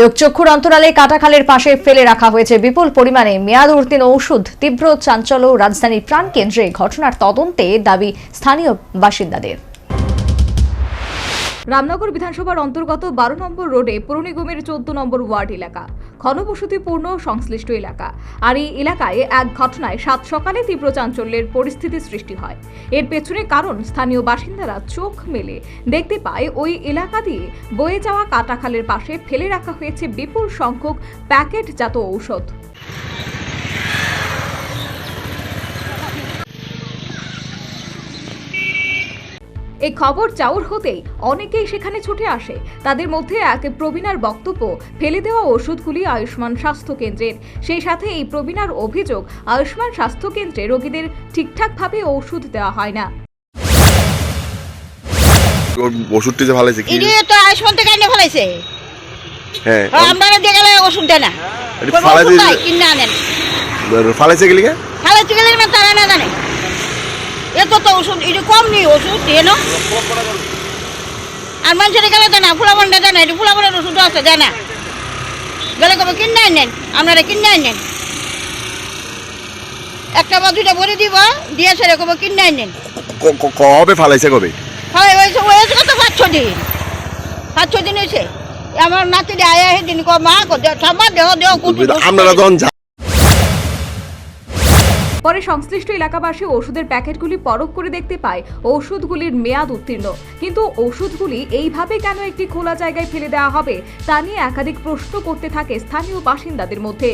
লোকচক্ষুর অন্তরালে কাটাখালের পাশে ফেলে রাখা হয়েছে বিপুল পরিমাণে মেয়াদ উত্তীর্ণ ঔষধ তীব্র চাঞ্চল্য রাজধানীর প্রাণকেন্দ্রে ঘটনার তদন্তে দাবি স্থানীয় বাসিন্দাদের। রামনগর বিধানসভার অন্তর্গত বারো নম্বর রোডে পুরনিগমের চোদ্দ নম্বর ওয়ার্ড এলাকা। ঘনবসতিপূর্ণ সংশ্লিষ্ট এলাকা। আর এই এলাকায় এক ঘটনায় সাত সকালে তীব্র চাঞ্চল্যের পরিস্থিতি সৃষ্টি হয়। এর পেছনে কারণ স্থানীয় বাসিন্দারা চোখ মেলে। দেখতে পায়, ওই এলাকা দিয়ে বয়ে যাওয়া কাটাখালের পাশে ফেলে রাখা হয়েছে বিপুল সংখ্যক প্যাকেটজাত ঔষধ। এই খবর চাউর হতেই অনেকেই সেখানে ছুটে আসে। তাদের মধ্যে এক প্রবীণার বক্তব্য ফেলে দেওয়া ওষুধগুলি আয়ুষ্মান স্বাস্থ্য কেন্দ্রের। সেই সাথে এই প্রবীণার অভিযোগ আয়ুষ্মান স্বাস্থ্য কেন্দ্রে রোগীদের ঠিকঠাকভাবে ওষুধ দেওয়া হয় না। ওষুধটি যে ভালো কি? তো আয়ুষ্মান থেকে এনে ফেলাইছে। হ্যাঁ। আপনারা দিয়ে গেলে ওষুধ দেয় না। এটি কোনো আনেন। ফালাইছে গেলি কে গেলে তারা না জানে। এত তো ওষুধ ইডি কম নেই ওষুধ দিয়ে না? আর মানুষের গেলে দেয় না ফুলাবন্ডে দেয় না এটি ফুলাবন্ডের ওষুধ আছে দেয় না গেলে কবে কিনে আনেন আপনারা কিনে আনেন একটা বা দুইটা ভরে দিব দিয়ে সেরে কবে কিনে ক- কবে ফালাইছে কবে? ফলে হয়েছে হয়েছে কত পাঁচ ছ দিন। পাঁচ ছ দিন হয়েছে আমার নাতি আয়া সেদিন ক মা কো ঠাম্মা দেহ দেহ কুটি আপনারা যখন পরে সংশ্লিষ্ট এলাকাবাসী ওষুধের প্যাকেটগুলি পরখ করে দেখতে পায়, ওষুধগুলির মেয়াদ উত্তীর্ণ। কিন্তু ওষুধগুলি এইভাবে কেন একটি খোলা জায়গায় ফেলে দেওয়া হবে, তা নিয়ে একাধিক প্রশ্ন করতে থাকে স্থানীয় বাসিন্দাদের মধ্যে।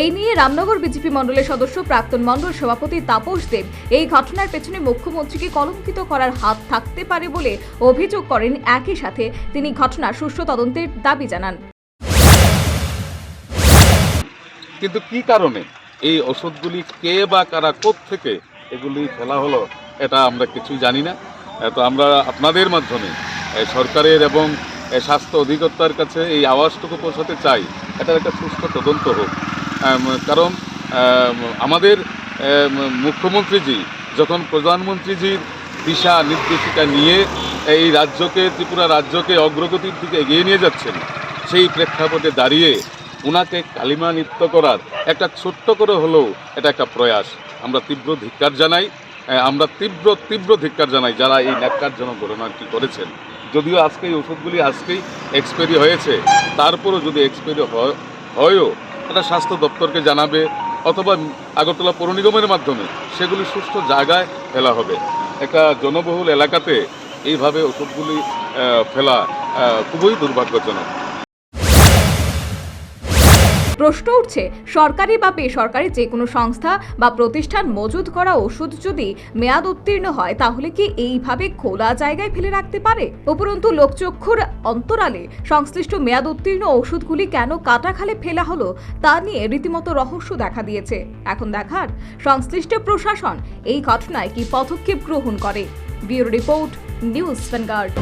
এই নিয়ে রামনগর বিজেপি মণ্ডলের সদস্য প্রাক্তন মণ্ডল সভাপতি তাপস দেব এই ঘটনার পেছনে মুখ্যমন্ত্রীকে কলঙ্কিত করার হাত থাকতে পারে বলে অভিযোগ করেন। একই সাথে তিনি ঘটনার সুষ্ঠু তদন্তের দাবি জানান। কিন্তু কি কারণে? এই ওষুধগুলি কে বা কারা থেকে এগুলি ফেলা হলো, এটা আমরা কিছুই জানি না। তো আমরা আপনাদের মাধ্যমে সরকারের এবং স্বাস্থ্য অধিকর্তার কাছে এই আওয়াজটুকু পৌঁছাতে চাই। এটার একটা সুস্থ তদন্ত হোক। কারণ আমাদের মুখ্যমন্ত্রীজি যখন প্রধানমন্ত্রীজির দিশা নির্দেশিকা নিয়ে এই রাজ্যকে, ত্রিপুরা রাজ্যকে অগ্রগতির দিকে এগিয়ে নিয়ে যাচ্ছেন, সেই প্রেক্ষাপটে দাঁড়িয়ে উনাকে কালিমা নৃত্য করার একটা ছোট্ট করে হলেও এটা একটা প্রয়াস। আমরা তীব্র ধিক্কার জানাই আমরা তীব্র তীব্র ধিক্কার জানাই যারা এই ন্যাক্কারজনক ঘটনাটি করেছেন। যদিও আজকে এই ওষুধগুলি আজকেই এক্সপায়ারি হয়েছে, তারপরও যদি এক্সপায়ারি হয়ও এটা স্বাস্থ্য দপ্তরকে জানাবে অথবা আগরতলা পৌর নিগমের মাধ্যমে সেগুলি সুস্থ জায়গায় ফেলা হবে। একটা জনবহুল এলাকাতে এইভাবে ওষুধগুলি ফেলা খুবই দুর্ভাগ্যজনক। প্রশ্ন উঠছে, সরকারি বা বেসরকারি যে কোনো সংস্থা বা প্রতিষ্ঠান মজুদ করা ওষুধ যদি মেয়াদ উত্তীর্ণ হয়, তাহলে কি এইভাবে খোলা জায়গায় ফেলে রাখতে পারে? উপরন্তু, লোকচক্ষুর অন্তরালে সংশ্লিষ্ট মেয়াদ উত্তীর্ণ ওষুধগুলি কেন কাটাখালে ফেলা হলো, তা নিয়ে রীতিমতো রহস্য দেখা দিয়েছে। এখন দেখার সংশ্লিষ্ট প্রশাসন এই ঘটনায় কি পদক্ষেপ গ্রহণ করে? Bureau report, news vanguard.